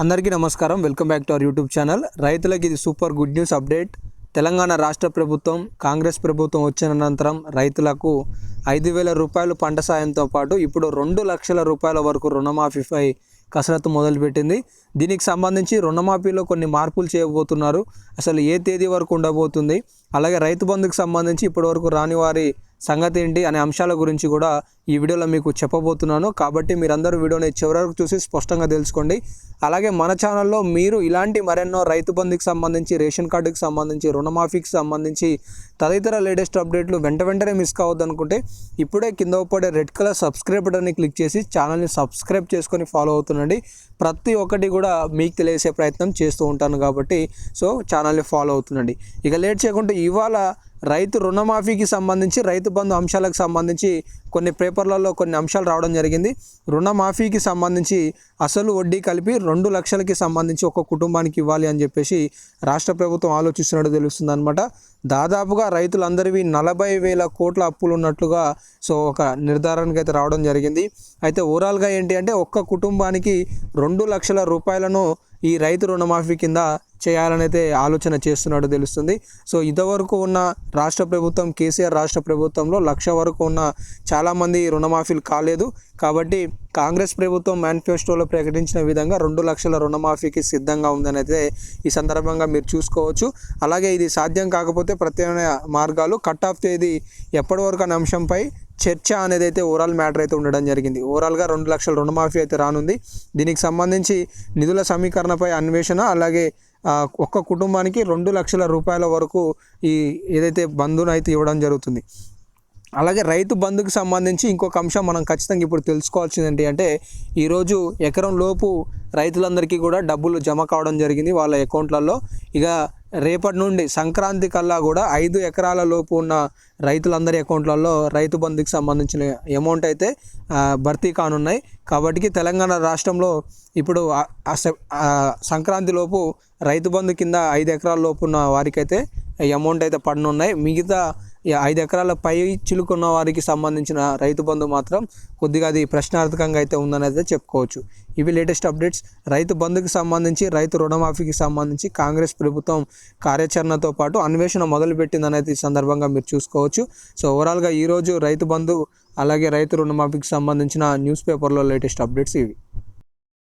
అందరికీ నమస్కారం. Welcome back to our YouTube channel. రైతులకు ఇది super good news update. Telangana రాష్ట్ర ప్రభుత్వం కాంగ్రెస్ ప్రభుత్వం వచ్చిన అనంతరం రైతులకు ఐదు వేల రూపాయలు పంట సాయంతో పాటు ఇప్పుడు రెండు లక్షల రూపాయల వరకు రుణమాఫీపై కసరత్తు మొదలుపెట్టింది. దీనికి సంబంధించి రుణమాఫీలో కొన్ని మార్పులు చేయబోతున్నారు. అసలు ఏ తేదీ వరకు ఉండబోతుంది? అలాగే రైతు బంధుకు సంబంధించి ఇప్పటివరకు రాని వారి సంగతి ఏంటి అనే అంశాల గురించి కూడా ఈ వీడియోలో మీకు చెప్పబోతున్నాను. కాబట్టి మీరందరూ వీడియోని చివరి వరకు చూసి స్పష్టంగా తెలుసుకోండి. అలాగే మన ఛానల్లో మీరు ఇలాంటి మరెన్నో రైతు బంధుకి సంబంధించి రేషన్ కార్డుకి సంబంధించి రుణమాఫీకి సంబంధించి తదితర లేటెస్ట్ అప్డేట్లు వెంట వెంటనే మిస్ కావద్దు అనుకుంటే ఇప్పుడే కింద పడే రెడ్ కలర్ సబ్స్క్రైబ్ బటన్ని క్లిక్ చేసి ఛానల్ని సబ్స్క్రైబ్ చేసుకొని ఫాలో అవుతుండండి. ప్రతి ఒక్కటి కూడా మీకు తెలియసే ప్రయత్నం చేస్తూ ఉంటాను కాబట్టి సో ఛానల్ని ఫాలో అవుతుండండి. ఇక లేట్ చేయకుండా ఇవాళ రైతు రుణమాఫీకి సంబంధించి రైతు బంధు అంశాలకు సంబంధించి కొన్ని పేపర్లలో కొన్ని అంశాలు రావడం జరిగింది. రుణమాఫీకి సంబంధించి అసలు వడ్డీ కలిపి రెండు లక్షలకి సంబంధించి ఒక కుటుంబానికి ఇవ్వాలి అని చెప్పేసి రాష్ట్ర ప్రభుత్వం ఆలోచిస్తున్నట్టు తెలుస్తుంది అనమాట దాదాపుగా రైతులందరివి నలభై వేల కోట్ల అప్పులు ఉన్నట్లుగా సో ఒక నిర్ధారణకి అయితే రావడం జరిగింది. అయితే ఓవరాల్గా ఏంటి అంటే ఒక్క కుటుంబానికి రెండు లక్షల రూపాయలను ఈ రైతు రుణమాఫీ కింద చేయాలని అయితే ఆలోచన చేస్తున్నట్టు తెలుస్తుంది. సో ఇంతవరకు ఉన్న రాష్ట్ర ప్రభుత్వం కేసీఆర్ రాష్ట్ర ప్రభుత్వంలో లక్ష వరకు ఉన్న చాలామంది రుణమాఫీలు కాలేదు. కాబట్టి కాంగ్రెస్ ప్రభుత్వం మేనిఫెస్టోలో ప్రకటించిన విధంగా రెండు లక్షల రుణమాఫీకి సిద్ధంగా ఉందని అయితే ఈ సందర్భంగా మీరు చూసుకోవచ్చు. అలాగే ఇది సాధ్యం కాకపోతే ప్రత్యామ్నాయ మార్గాలు కట్ ఆఫ్ తేదీ ఎప్పటి వరకు అనే అంశంపై చర్చ అనేది అయితే ఓవరాల్ మ్యాటర్ అయితే ఉండడం జరిగింది. ఓవరాల్గా రెండు లక్షల రుణమాఫీ అయితే రానుంది. దీనికి సంబంధించి నిధుల సమీకరణపై అన్వేషణ అలాగే ఒక్క కుటుంబానికి రెండు లక్షల రూపాయల వరకు ఈ ఏదైతే బంధును అయితే ఇవ్వడం జరుగుతుంది. అలాగే రైతు బంధుకు సంబంధించి ఇంకొక అంశం మనం ఖచ్చితంగా ఇప్పుడు తెలుసుకోవాల్సింది ఏంటి అంటే ఈరోజు ఎకరం లోపు రైతులందరికీ కూడా డబ్బులు జమ కావడం జరిగింది వాళ్ళ అకౌంట్లలో. ఇక రేపటి నుండి సంక్రాంతి కల్లా కూడా ఐదు ఎకరాల లోపు ఉన్న రైతులందరి అకౌంట్లలో రైతు బంధుకి సంబంధించిన అమౌంట్ అయితే భర్తీ కానున్నాయి. కాబట్టి తెలంగాణ రాష్ట్రంలో ఇప్పుడు సంక్రాంతి లోపు రైతు బంధు కింద ఐదు ఎకరాల లోపు ఉన్న వారికైతే అమౌంట్ అయితే పడనున్నాయి మిగతా ఐదు ఎకరాల పై చిలుకున్న వారికి సంబంధించిన రైతు బంధు మాత్రం కొద్దిగా అది ప్రశ్నార్థకంగా అయితే ఉందని అయితే చెప్పుకోవచ్చు. ఇవి లేటెస్ట్ అప్డేట్స్ రైతు బంధుకి సంబంధించి రైతు రుణమాఫీకి సంబంధించి కాంగ్రెస్ ప్రభుత్వం కార్యాచరణతో పాటు అన్వేషణ మొదలుపెట్టిందని అయితే ఈ సందర్భంగా మీరు చూసుకోవచ్చు. సో ఓవరాల్గా ఈరోజు రైతు బంధు అలాగే రైతు రుణమాఫీకి సంబంధించిన న్యూస్ పేపర్లో లేటెస్ట్ అప్డేట్స్ ఇవి.